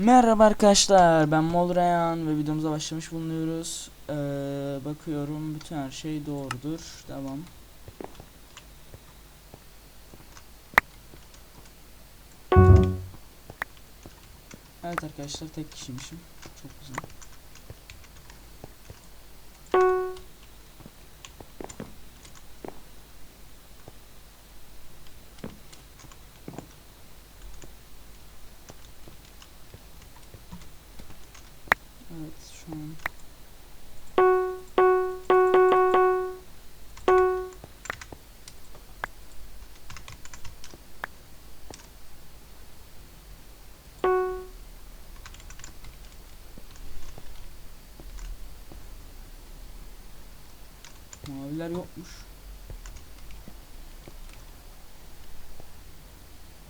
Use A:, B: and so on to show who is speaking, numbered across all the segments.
A: Merhaba arkadaşlar ben Molrayan ve videomuza başlamış bulunuyoruz. Ee, bakıyorum bütün her şey doğrudur. Devam. Evet arkadaşlar tek kişiymişim. Çok güzel. Maviler yokmuş.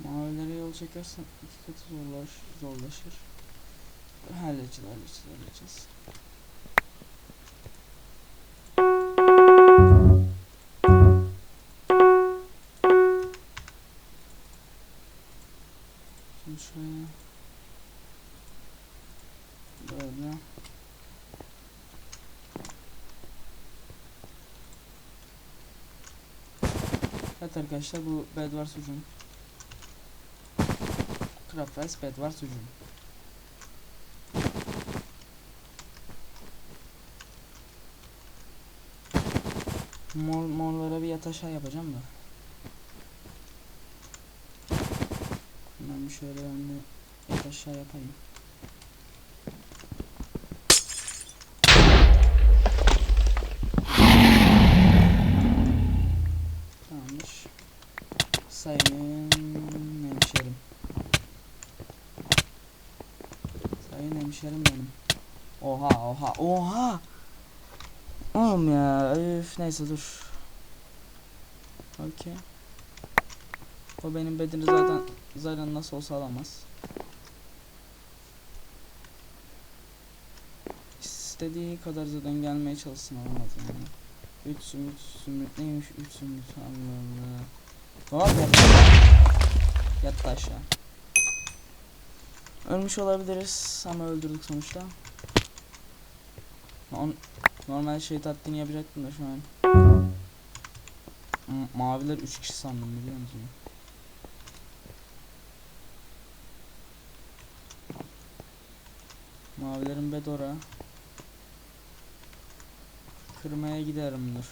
A: Mavilere yol çekersen iki katı zorlaş, zorlaşır. Halledeceğiz, halledeceğiz, halledeceğiz. Şimdi şöyle böyle Evet arkadaşlar bu Bedwars ucum Craftrice Bedwars ucum Mor, morlara bir yat aşağı yapacağım da. Ben bir şöyle ben de yat aşağı yapayım. Tamamdır. Sayın hemşerim. Sayın hemşerim benim. Oha oha oha. Oğlum ya üf neyse dur. Okey. O benim bedeni zaten zaten nasıl olsa alamaz. İstediği kadar zaten gelmeye çalışsın alamaz yani. Üç sümük sümük neymiş üç sümük Allah Allah. Yat. Yattı aşağı. Ölmüş olabiliriz ama öldürdük sonuçta. On, Normal şey tatlini yapacaktım da şu an. M- maviler 3 kişi sandım biliyor musun? Mavilerin bedora. Kırmaya giderim dur.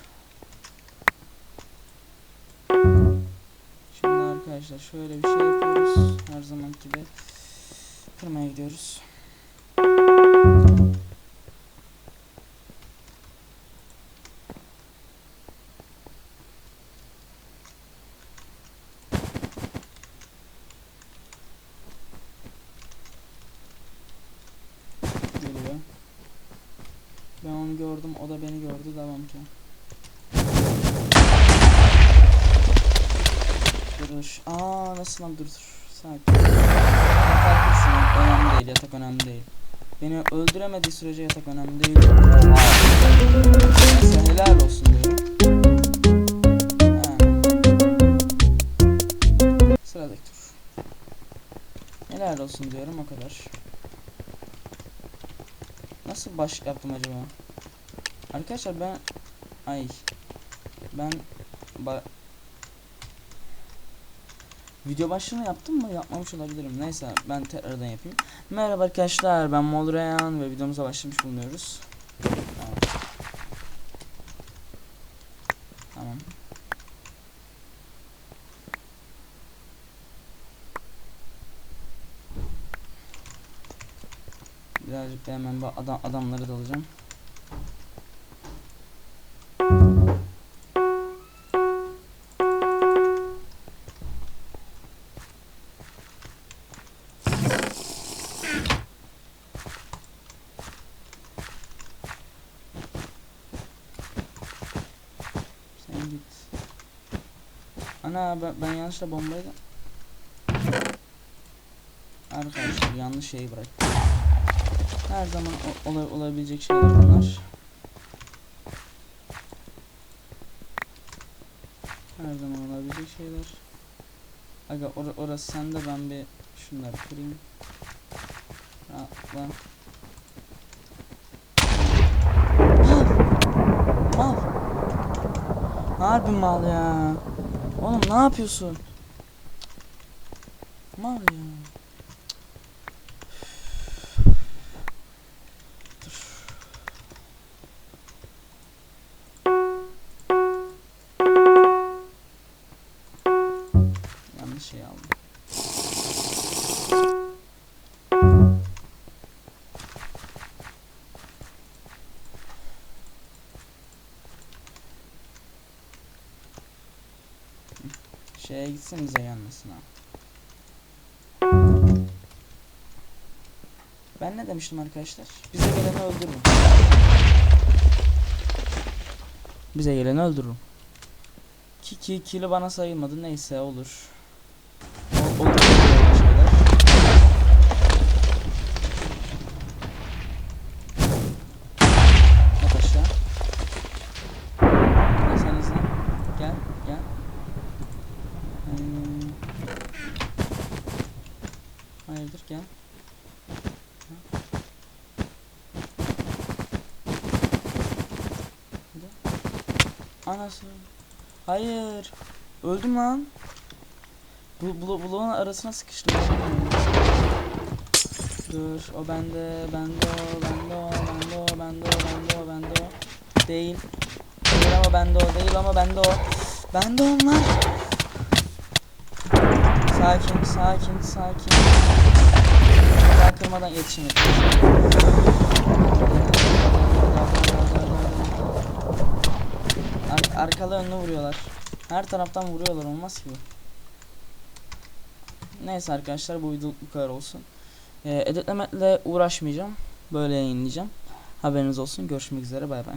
A: Şimdi arkadaşlar şöyle bir şey yapıyoruz. Her zaman gibi kırmaya gidiyoruz. geliyor. Ben onu gördüm, o da beni gördü. Devam ki. Dur. Aa nasıl lan dur dur. Sakin. Önemli değil, yatak önemli değil. Beni öldüremediği sürece yatak önemli değil. Neyse helal olsun diyorum. Ha. Sıradaki tur. Helal olsun diyorum o kadar. Nasıl baş yaptım acaba? Arkadaşlar ben ay ben ba Video başlığını yaptım mı? Yapmamış olabilirim. Neyse ben tekrardan yapayım. Merhaba arkadaşlar ben Molrayan ve videomuza başlamış bulunuyoruz. Tamam. Birazcık da hemen adam adamları da alacağım. Ana ben, ben yanlışla bombayı da... Arkadaşlar yanlış şeyi bıraktım. Her zaman ola- olabilecek şeyler bunlar. Her zaman olabilecek şeyler. Aga or orası sende ben bir şunları kırayım. Rahatla. Mal. Mal. Harbi mal ya. Oğlum ne yapıyorsun? Mal ya. Yanlış şey aldım. Şeye gitsenize yanmasına. Ben ne demiştim arkadaşlar? Bize geleni öldürürüm. Bize geleni öldürürüm. Ki ki kili bana sayılmadı neyse olur. O, olur böyle şeyler. Yat aşağı. Gel sen izle. Gel gel. Hmm. Hayırdır gel. Anası. Hayır. Öldüm lan. Bu blo bloğun arasına sıkıştım. Dur o bende, bende o, bende o, bende o, bende o, bende o, bende o. Değil. Değil ama bende o, değil ama bende o. Bende onlar. Sakin, sakin, sakin. Daha kırmadan yetişemedim. Ar arkalı önlü vuruyorlar. Her taraftan vuruyorlar olmaz ki. Neyse arkadaşlar bu video bu kadar olsun. Ee, editlemekle uğraşmayacağım. Böyle yayınlayacağım. Haberiniz olsun. Görüşmek üzere. Bay bay.